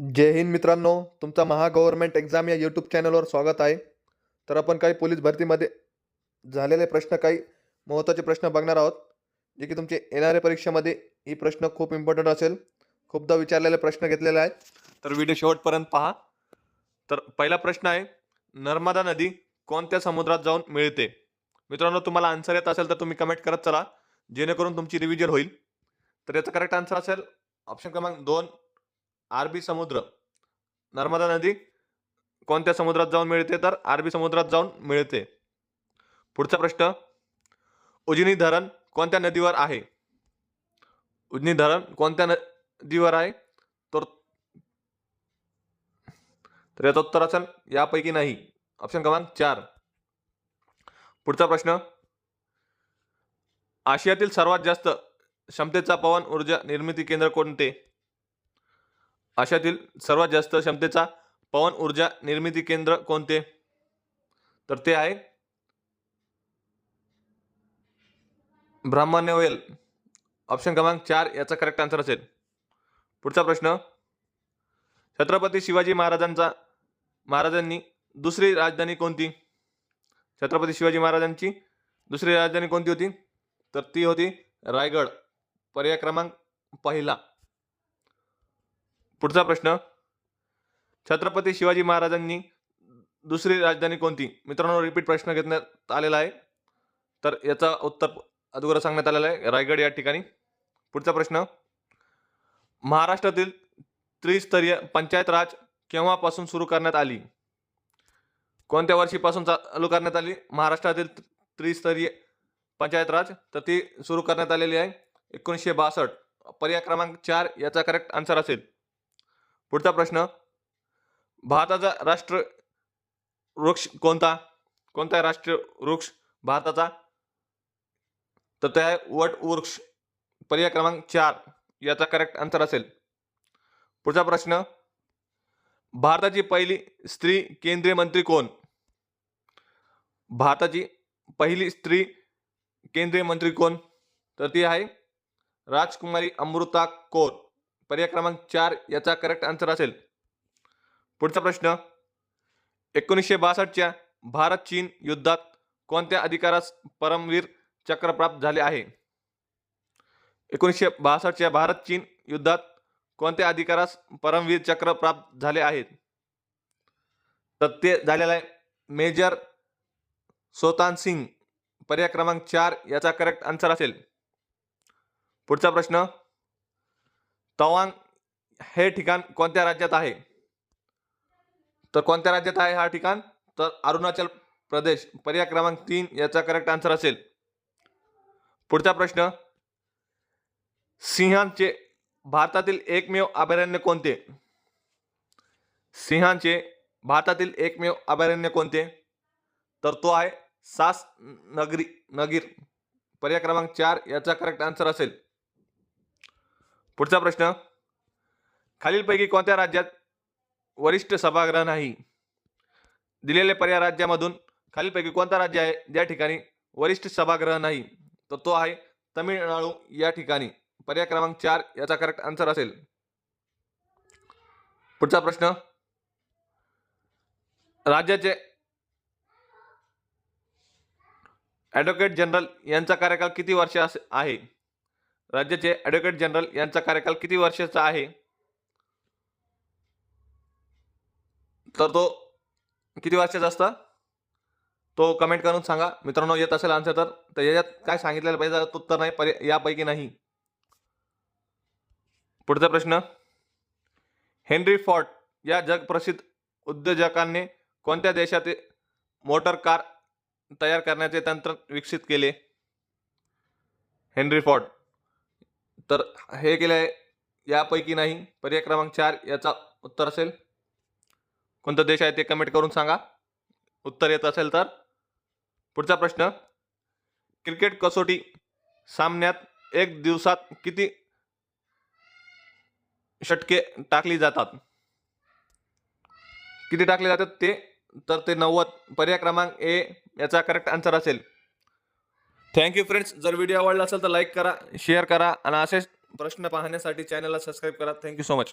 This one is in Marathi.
जय हिंद मित्रांनो तुमचा महा गव्हर्नमेंट एक्झाम या यूट्यूब चॅनलवर स्वागत आहे. तर आपण काही पोलीस भरतीमध्ये झालेले प्रश्न काही महत्त्वाचे प्रश्न बघणार आहोत जे की तुमचे येणाऱ्या परीक्षेमध्ये ही प्रश्न खूप इम्पॉर्टंट असेल. खूपदा विचारलेले प्रश्न घेतलेले आहेत. तर व्हिडिओ शेवटपर्यंत पहा. तर पहिला प्रश्न आहे नर्मदा नदी कोणत्या समुद्रात जाऊन मिळते? मित्रांनो तुम्हाला आन्सर येत असेल तर तुम्ही कमेंट करत चला जेणेकरून तुमची रिव्हिजन होईल. तर याचा करेक्ट आन्सर असेल ऑप्शन क्रमांक दोन अरबी समुद्र. नर्मदा नदी कोणत्या समुद्रात जाऊन मिळते? तर अरबी समुद्रात जाऊन मिळते. पुढचा प्रश्न. उजनी धरण कोणत्या नदीवर आहे? उजनी धरण कोणत्या नदीवर आहे? तर तर याचं उत्तर असेल यापैकी नाही. ऑप्शन क्रमांक चार. पुढचा प्रश्न. आशियातील सर्वात जास्त क्षमतेचा पवन ऊर्जा निर्मिती केंद्र कोणते? आशियातील सर्वात जास्त क्षमतेचा पवन ऊर्जा निर्मिती केंद्र कोणते? तर ते आहे ब्राह्मण्यवेल ऑप्शन क्रमांक चार याचा करेक्ट आन्सर असेल. पुढचा प्रश्न. छत्रपती शिवाजी महाराजांचा महाराजांनी दुसरी राजधानी कोणती? छत्रपती शिवाजी महाराजांची दुसरी राजधानी कोणती होती? तर ती होती रायगड. पर्याय क्रमांक पहिला. पुढचा प्रश्न. छत्रपती शिवाजी महाराजांनी दुसरी राजधानी कोणती? मित्रांनो रिपीट प्रश्न घेण्यात आलेला आहे. तर याचा उत्तर अगोदर सांगण्यात आलेला आहे. रायगड या ठिकाणी. पुढचा प्रश्न. महाराष्ट्रातील त्रिस्तरीय पंचायत राज केव्हापासून सुरू करण्यात आली? कोणत्या वर्षीपासून चालू करण्यात आली? महाराष्ट्रातील त्रिस्तरीय पंचायत राज. तर ती सुरू करण्यात आलेली आहे एकोणीसशे बासष्ट. पर्याय क्रमांक चार याचा करेक्ट आन्सर असेल. पुढचा प्रश्न. भारताचा राष्ट्र वृक्ष कोणता? कोणता आहे राष्ट्रीय वृक्ष भारताचा? तर ते आहे वट वृक्ष. पर्याय क्रमांक चार. याचा करेक्ट आन्सर असेल. पुढचा प्रश्न. भारताची पहिली स्त्री केंद्रीय मंत्री कोण? भारताची पहिली स्त्री केंद्रीय मंत्री कोण? तर ती आहे राजकुमारी अमृता कौर. पर्याय क्रमांक चार याचा करेक्ट आन्सर असेल. पुढचा प्रश्न एकोणीसशे बासष्टच्या भारत चीन युद्धात कोणत्या अधिकारास परमवीर चक्र प्राप्त झाले आहे? एकोणीसशे बासष्टच्या भारत चीन युद्धात कोणत्या अधिकारास परमवीर चक्र प्राप्त झाले आहेत? तर ते झालेलं आहे मेजर सोतान सिंग. पर्याय क्रमांक चार याचा करेक्ट आन्सर असेल. पुढचा प्रश्न तवांग हे ठिकाण कोणत्या राज्यात आहे? तर कोणत्या राज्यात आहे हा ठिकाण? तर अरुणाचल प्रदेश. पर्याय क्रमांक तीन याचा करेक्ट आन्सर असेल. पुढचा प्रश्न. सिंहांचे भारतातील एकमेव अभयारण्य कोणते? सिंहांचे भारतातील एकमेव अभयारण्य कोणते? तर तो आहे सास नगरी नगीर. पर्याय क्रमांक चार याचा करेक्ट आन्सर असेल. पुढचा प्रश्न. खालीलपैकी कोणत्या राज्यात वरिष्ठ सभागृह नाही? दिलेले पर्याय राज्यामधून खालीलपैकी कोणता राज्य आहे? ज्या ठिकाणी वरिष्ठ सभागृह नाही तर तो आहे तमिळनाडू. या ठिकाणी पर्याय क्रमांक चार याचा करेक्ट आन्सर असेल. पुढचा प्रश्न. राज्याचे ॲडव्होकेट जनरल यांचा कार्यकाल किती वर्ष असे- आहे? राज्याचे ॲडव्होकेट जनरल यांचा कार्यकाल किती वर्षाचा आहे? तर तो किती वर्षाचा असता? तो कमेंट करून सांगा. मित्रांनो येत असेल आन्सर तर. तर याच्यात काय सांगितलेलं पाहिजे तो उत्तर नाही पर्याय यापैकी नाही. पुढचा प्रश्न. हेनरी फॉर्ट या जगप्रसिद्ध उद्योजकांनी कोणत्या देशात मोटर कार तयार करण्याचे तंत्र विकसित केले? हेनरी फॉर्ट तर हे केले आहे यापैकी नाही पर्याय क्रमांक चार याचा उत्तर असेल. कोणता देश आहे ते कमेंट करून सांगा. उत्तर येत असेल तर. पुढचा प्रश्न क्रिकेट कसोटी सामन्यात एक दिवसात किती षटके टाकली जातात? किती टाकले जातात ते? तर ते नव्वद. पर्याय क्रमांक ए याचा करेक्ट आन्सर असेल. थँक्यू फ्रेंड्स जर व्हिडिओ आवडला असेल तर लाईक करा शेअर करा आणि असेच प्रश्न पाहण्यासाठी चॅनलला सबस्क्राईब करा. Thank you so much